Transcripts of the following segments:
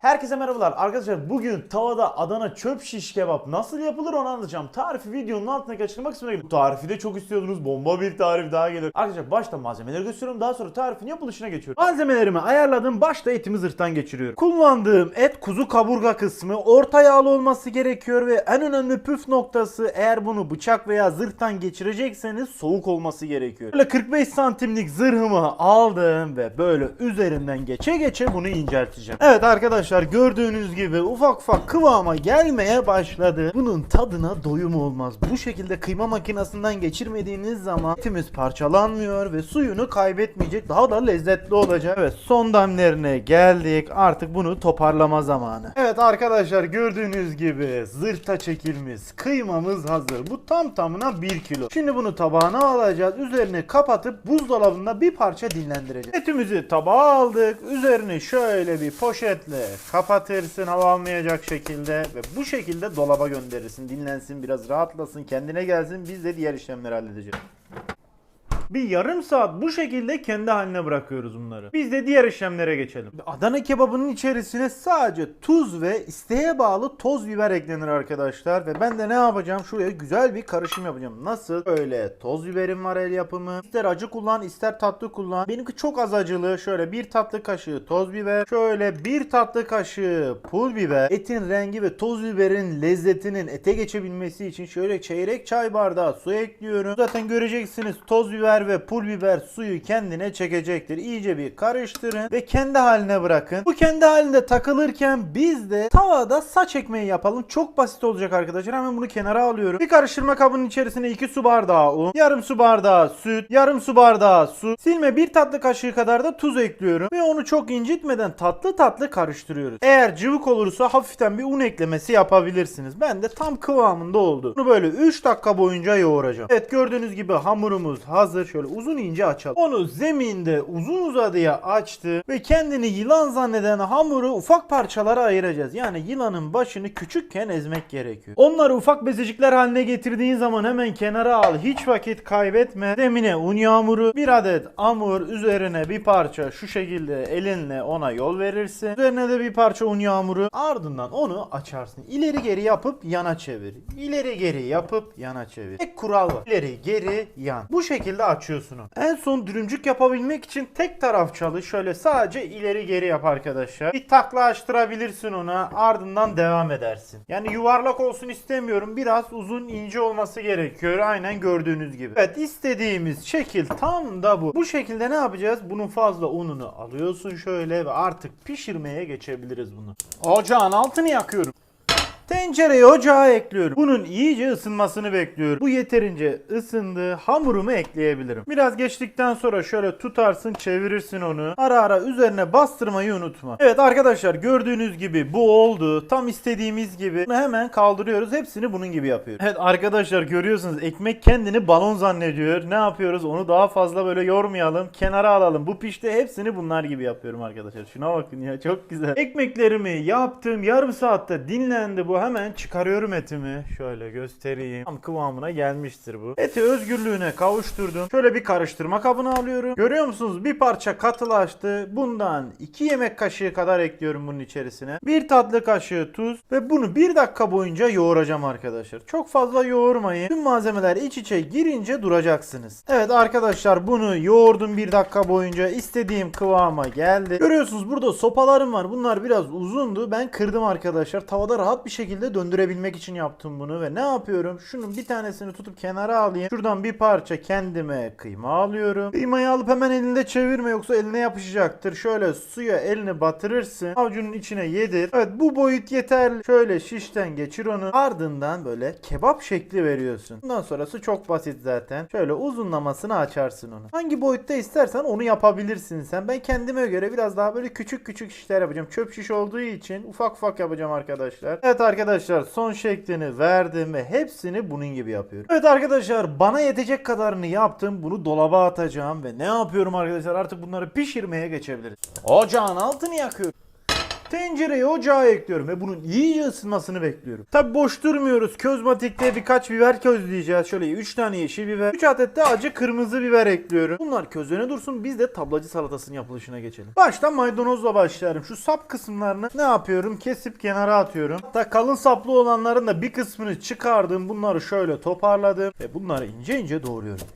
Herkese merhabalar arkadaşlar bugün tavada Adana çöp şiş kebap nasıl yapılır onu anlatacağım. Tarifi videonun altındaki açıklama kısmına gelin. Bu tarifi de çok istiyordunuz. Bomba bir tarif daha gelir. Arkadaşlar başta malzemeleri gösteriyorum daha sonra tarifin yapılışına geçiyorum. Malzemelerimi ayarladım. Başta etimi zırhtan geçiriyorum. Kullandığım et kuzu kaburga kısmı orta yağlı olması gerekiyor ve en önemli püf noktası eğer bunu bıçak veya zırhtan geçirecekseniz soğuk olması gerekiyor. Böyle 45 santimlik zırhımı aldım ve böyle üzerinden geçe geçe bunu incelteceğim. Evet arkadaşlar gördüğünüz gibi ufak ufak kıvama gelmeye başladı. Bunun tadına doyum olmaz. Bu şekilde kıyma makinesinden geçirmediğiniz zaman etimiz parçalanmıyor ve suyunu kaybetmeyecek. Daha da lezzetli olacak. Evet son demlerine geldik. Artık bunu toparlama zamanı. Evet arkadaşlar gördüğünüz gibi zırta çekilmiş kıymamız hazır. Bu tam tamına 1 kilo. Şimdi bunu tabağına alacağız. Üzerini kapatıp buzdolabında bir parça dinlendireceğiz. Etimizi tabağa aldık. Üzerini şöyle bir poşetle kapatırsın hava almayacak şekilde ve bu şekilde dolaba gönderirsin. Dinlensin biraz rahatlasın kendine gelsin biz de diğer işlemleri halledeceğiz. Bir yarım saat bu şekilde kendi haline bırakıyoruz bunları. Biz de diğer işlemlere geçelim. Adana kebabının içerisine sadece tuz ve isteğe bağlı toz biber eklenir arkadaşlar. Ve ben de ne yapacağım? Şuraya güzel bir karışım yapacağım. Nasıl? Öyle toz biberim var el yapımı. İster acı kullan ister tatlı kullan. Benimki çok az acılı. Şöyle bir tatlı kaşığı toz biber. Şöyle bir tatlı kaşığı pul biber. Etin rengi ve toz biberin lezzetinin ete geçebilmesi için şöyle çeyrek çay bardağı su ekliyorum. Zaten göreceksiniz toz biber ve pul biber suyu kendine çekecektir. İyice bir karıştırın ve kendi haline bırakın. Bu kendi halinde takılırken biz de tavada saç ekmeği yapalım. Çok basit olacak arkadaşlar. Hemen bunu kenara alıyorum. Bir karıştırma kabının içerisine 2 su bardağı un, yarım su bardağı süt, yarım su bardağı su, silme bir tatlı kaşığı kadar da tuz ekliyorum ve onu çok incitmeden tatlı tatlı karıştırıyoruz. Eğer cıvık olursa hafiften bir un eklemesi yapabilirsiniz. Ben de tam kıvamında oldu. Bunu böyle 3 dakika boyunca yoğuracağım. Evet gördüğünüz gibi hamurumuz hazır. Şöyle uzun ince açalım. Onu zeminde uzun uzadıya açtı ve kendini yılan zanneden hamuru ufak parçalara ayıracağız. Yani yılanın başını küçükken ezmek gerekiyor. Onları ufak bezecikler haline getirdiğin zaman hemen kenara al. Hiç vakit kaybetme. Zemine un yağmuru, bir adet hamur, üzerine bir parça şu şekilde elinle ona yol verirsin. Üzerine de bir parça un yağmuru. Ardından onu açarsın. İleri geri yapıp yana çevir. İleri geri yapıp yana çevir. Tek kural var. İleri geri yan. Bu şekilde açıyorsun. En son dürümcük yapabilmek için tek taraf çalış. Şöyle sadece ileri geri yap arkadaşlar. Bir takla açtırabilirsin ona. Ardından devam edersin. Yani yuvarlak olsun istemiyorum. Biraz uzun ince olması gerekiyor. Aynen gördüğünüz gibi. Evet istediğimiz şekil tam da bu. Bu şekilde ne yapacağız? Bunun fazla ununu alıyorsun şöyle ve artık pişirmeye geçebiliriz bunu. Ocağın altını yakıyorum. Tencereye ocağa ekliyorum. Bunun iyice ısınmasını bekliyorum. Bu yeterince ısındı. Hamurumu ekleyebilirim. Biraz geçtikten sonra şöyle tutarsın çevirirsin onu. Ara ara üzerine bastırmayı unutma. Evet arkadaşlar gördüğünüz gibi bu oldu. Tam istediğimiz gibi. Bunu hemen kaldırıyoruz. Hepsini bunun gibi yapıyoruz. Evet arkadaşlar görüyorsunuz ekmek kendini balon zannediyor. Ne yapıyoruz? Onu daha fazla böyle yormayalım. Kenara alalım. Bu pişti hepsini bunlar gibi yapıyorum arkadaşlar. Şuna bakın ya çok güzel. Ekmeklerimi yaptım. Yarım saatte dinlendi bu. Hemen çıkarıyorum etimi. Şöyle göstereyim. Tam kıvamına gelmiştir bu. Eti özgürlüğüne kavuşturdum. Şöyle bir karıştırma kabına alıyorum. Görüyor musunuz? Bir parça katılaştı. Bundan 2 yemek kaşığı kadar ekliyorum bunun içerisine. Bir tatlı kaşığı tuz ve bunu 1 dakika boyunca yoğuracağım arkadaşlar. Çok fazla yoğurmayın. Tüm malzemeler iç içe girince duracaksınız. Evet arkadaşlar bunu yoğurdum 1 dakika boyunca. istediğim kıvama geldi. Görüyorsunuz burada sopalarım var. Bunlar biraz uzundu. Ben kırdım arkadaşlar. Tavada rahat bir şekilde döndürebilmek için yaptım bunu ve ne yapıyorum? Şunun bir tanesini tutup kenara alayım. Şuradan bir parça kendime kıyma alıyorum. Kıymayı alıp hemen elinde çevirme yoksa eline yapışacaktır. Şöyle suya elini batırırsın. Avucunun içine yedir. Evet bu boyut yeterli. Şöyle şişten geçir onu. Ardından böyle kebap şekli veriyorsun. Bundan sonrası çok basit zaten. Şöyle uzunlamasını açarsın onu. Hangi boyutta istersen onu yapabilirsin sen. Ben kendime göre biraz daha böyle küçük küçük şişler yapacağım. Çöp şiş olduğu için ufak ufak yapacağım arkadaşlar. Evet arkadaşlar son şeklini verdim ve hepsini bunun gibi yapıyorum. Evet arkadaşlar bana yetecek kadarını yaptım. Bunu dolaba atacağım ve ne yapıyorum arkadaşlar artık bunları pişirmeye geçebiliriz. Ocağın altını yakıyorum. Tencereyi ocağa ekliyorum ve bunun iyice ısınmasını bekliyorum. Tabi boş durmuyoruz. Közmatikte birkaç biber közleyeceğiz. Şöyle 3 tane yeşil biber, 3 adet de acı kırmızı biber ekliyorum. Bunlar közlene dursun biz de tablacı salatasının yapılışına geçelim. Başta maydanozla başlarım. Şu sap kısımlarını ne yapıyorum? Kesip kenara atıyorum. Hatta kalın saplı olanların da bir kısmını çıkardım. Bunları şöyle toparladım ve bunları ince ince doğruyorum.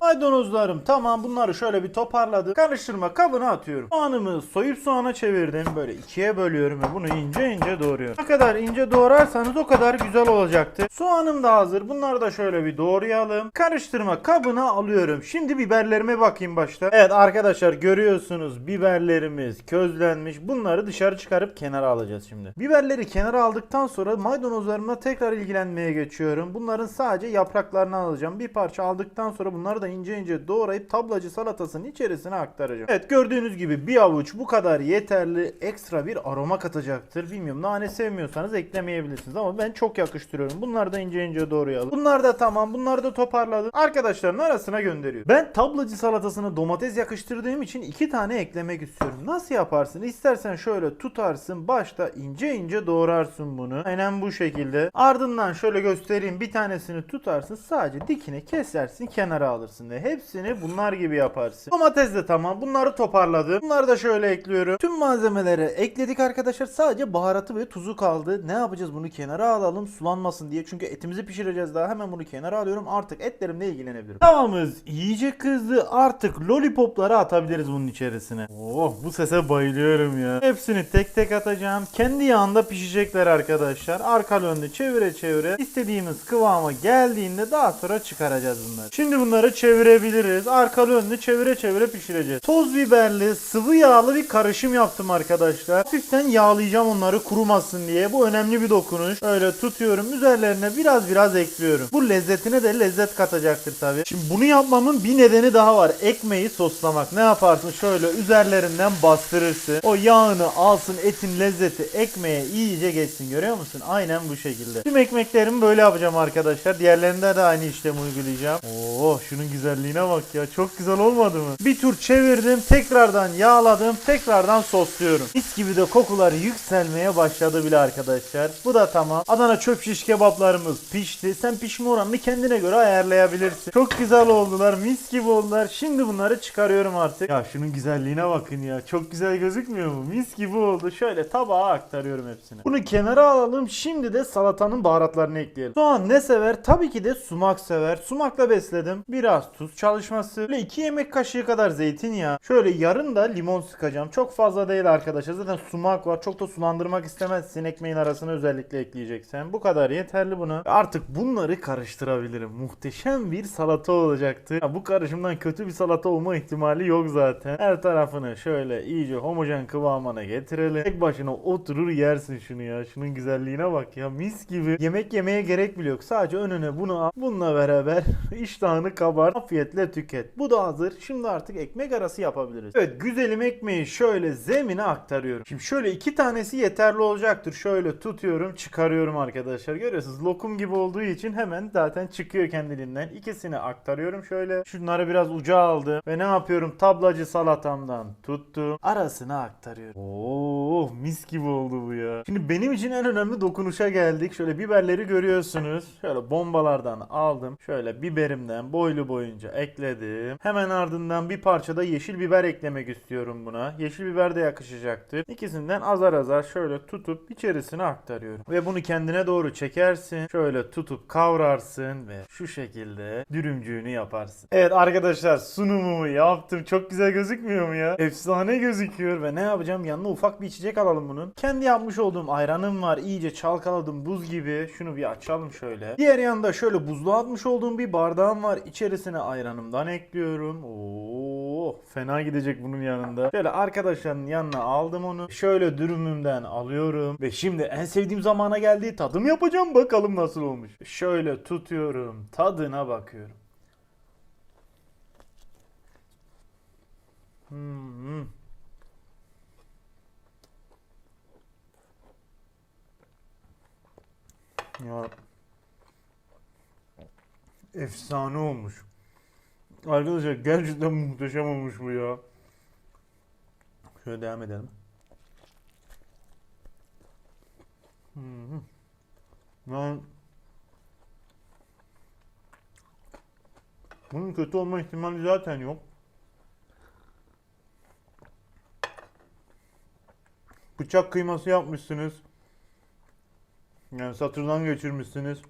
Maydanozlarım tamam bunları şöyle bir toparladım. Karıştırma kabına atıyorum. Soğanımı soyup soğana çevirdim. Böyle ikiye bölüyorum ve bunu ince ince doğruyorum. Ne kadar ince doğrarsanız o kadar güzel olacaktır. Soğanım da hazır. Bunları da şöyle bir doğrayalım. Karıştırma kabına alıyorum. Şimdi biberlerime bakayım başta. Evet arkadaşlar görüyorsunuz biberlerimiz közlenmiş. Bunları dışarı çıkarıp kenara alacağız şimdi. Biberleri kenara aldıktan sonra maydanozlarımla tekrar ilgilenmeye geçiyorum. Bunların sadece yapraklarını alacağım. Bir parça aldıktan sonra bunları da ince ince doğrayıp tablacı salatasının içerisine aktaracağım. Evet gördüğünüz gibi bir avuç bu kadar yeterli ekstra bir aroma katacaktır. Bilmiyorum nane sevmiyorsanız eklemeyebilirsiniz ama ben çok yakıştırıyorum. Bunları da ince ince doğrayalım. Bunlar da tamam. Bunları da toparladım. Arkadaşların arasına gönderiyorum. Ben tablacı salatasına domates yakıştırdığım için iki tane eklemek istiyorum. Nasıl yaparsın? İstersen şöyle tutarsın. Başta ince ince doğrarsın bunu. Aynen bu şekilde. Ardından şöyle göstereyim. Bir tanesini tutarsın. Sadece dikine kesersin. Kenara alırsın ve hepsini bunlar gibi yaparsın. Domates de tamam. Bunları toparladım. Bunları da şöyle ekliyorum. Tüm malzemeleri ekledik arkadaşlar. Sadece baharatı ve tuzu kaldı. Ne yapacağız? Bunu kenara alalım sulanmasın diye. Çünkü etimizi pişireceğiz daha. Hemen bunu kenara alıyorum. Artık etlerimle ilgilenebilirim. Tavamız iyice kızdı. Artık lollipopları atabiliriz bunun içerisine. Oh bu sese bayılıyorum ya. Hepsini tek tek atacağım. Kendi yağında pişecekler arkadaşlar. Arka önde çevire çevire istediğimiz kıvama geldiğinde daha sonra çıkaracağız bunları. Şimdi bunları çevirebiliriz. Arkalı önlü çevire çevire pişireceğiz. Toz biberli, sıvı yağlı bir karışım yaptım arkadaşlar. Hafiften yağlayacağım onları kurumasın diye. Bu önemli bir dokunuş. Öyle tutuyorum. Üzerlerine biraz biraz ekliyorum. Bu lezzetine de lezzet katacaktır tabii. Şimdi bunu yapmamın bir nedeni daha var. Ekmeği soslamak. Ne yaparsın? Şöyle üzerlerinden bastırırsın. O yağını alsın etin lezzeti ekmeğe iyice geçsin. Görüyor musun? Aynen bu şekilde. Tüm ekmeklerimi böyle yapacağım arkadaşlar. Diğerlerinde de aynı işlemi uygulayacağım. Oo şunun güzelliğine bak ya. Çok güzel olmadı mı? Bir tur çevirdim. Tekrardan yağladım. Tekrardan sosluyorum. Mis gibi de kokular yükselmeye başladı bile arkadaşlar. Bu da tamam. Adana çöp şiş kebaplarımız pişti. Sen pişme oranını kendine göre ayarlayabilirsin. Çok güzel oldular. Mis gibi oldular. Şimdi bunları çıkarıyorum artık. Ya şunun güzelliğine bakın ya. Çok güzel gözükmüyor mu? Mis gibi oldu. Şöyle tabağa aktarıyorum hepsini. Bunu kenara alalım. Şimdi de salatanın baharatlarını ekleyelim. Soğan ne sever? Tabii ki de sumak sever. Sumakla besledim. Biraz tuz çalışması. Böyle 2 yemek kaşığı kadar zeytinyağı. Şöyle yarın da limon sıkacağım. Çok fazla değil arkadaşlar. Zaten sumak var. Çok da sulandırmak istemezsin. Ekmeğin arasına özellikle ekleyeceksen. Bu kadar yeterli buna. Artık bunları karıştırabilirim. Muhteşem bir salata olacaktı. Ya bu karışımdan kötü bir salata olma ihtimali yok zaten. Her tarafını şöyle iyice homojen kıvamına getirelim. Tek başına oturur yersin şunu ya. Şunun güzelliğine bak ya. Mis gibi. Yemek yemeye gerek bile yok. Sadece önüne bunu al. Bununla beraber iştahını kabar. Afiyetle tüket. Bu da hazır. Şimdi artık ekmek arası yapabiliriz. Evet güzelim ekmeği şöyle zemine aktarıyorum. Şimdi şöyle iki tanesi yeterli olacaktır. Şöyle tutuyorum çıkarıyorum arkadaşlar. Görüyorsunuz lokum gibi olduğu için hemen zaten çıkıyor kendiliğinden. İkisini aktarıyorum şöyle. Şunları biraz uca aldım. Ve ne yapıyorum? Tablacı salatamdan tuttum. Arasına aktarıyorum. Oo mis gibi oldu bu ya. Şimdi benim için en önemli dokunuşa geldik. Şöyle biberleri görüyorsunuz. Şöyle bombalardan aldım. Şöyle biberimden boylu boyunca ekledim. Hemen ardından bir parça da yeşil biber eklemek istiyorum buna. Yeşil biber de yakışacaktır. İkisinden azar azar şöyle tutup içerisine aktarıyorum. Ve bunu kendine doğru çekersin. Şöyle tutup kavrarsın ve şu şekilde dürümcüğünü yaparsın. Evet arkadaşlar sunumumu yaptım. Çok güzel gözükmüyor mu ya? Efsane gözüküyor ve ne yapacağım? Yanına ufak bir içecek alalım bunun. Kendi yapmış olduğum ayranım var. İyice çalkaladım buz gibi. Şunu bir açalım şöyle. Diğer yanda şöyle buzluğa atmış olduğum bir bardağım var. İçerisine ayranımdan ekliyorum. Oo, fena gidecek bunun yanında. Şöyle arkadaşların yanına aldım onu. Şöyle dürümümden alıyorum. Ve şimdi en sevdiğim zamana geldi. Tadım yapacağım bakalım nasıl olmuş. Şöyle tutuyorum. Tadına bakıyorum. Hmm. Ya efsane olmuş. Arkadaşlar gerçekten muhteşem olmuş bu ya. Şöyle devam edelim. Ben bunun kötü olma ihtimali zaten yok. Bıçak kıyması yapmışsınız. Yani satırdan geçirmişsiniz.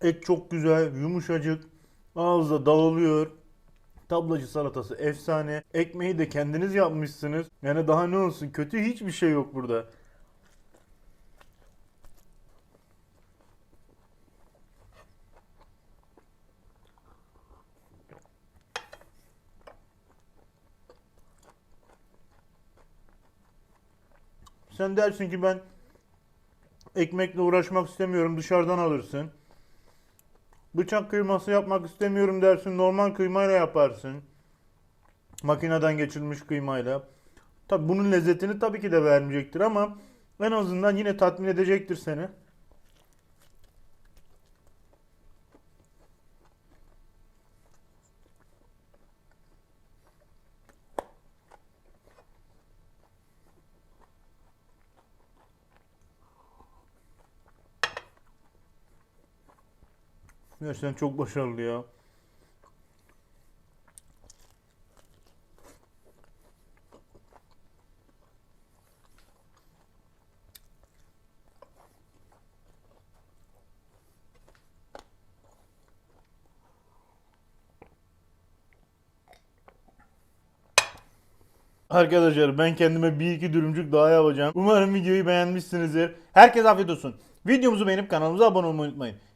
Et çok güzel, yumuşacık. Ağızda dağılıyor. Tablacı salatası efsane. Ekmeği de kendiniz yapmışsınız. Yani daha ne olsun? Kötü hiçbir şey yok burada. Sen dersin ki ben ekmekle uğraşmak istemiyorum dışarıdan alırsın. Bıçak kıyması yapmak istemiyorum dersin normal kıymayla yaparsın. Makineden geçirilmiş kıymayla. Tabi bunun lezzetini tabii ki de vermeyecektir ama en azından yine tatmin edecektir seni. Gerçekten çok başarılı ya. Arkadaşlar ben kendime bir iki dürümcük daha yapacağım. Umarım videoyu beğenmişsinizdir. Herkese afiyet olsun. Videomuzu beğenip kanalımıza abone olmayı unutmayın.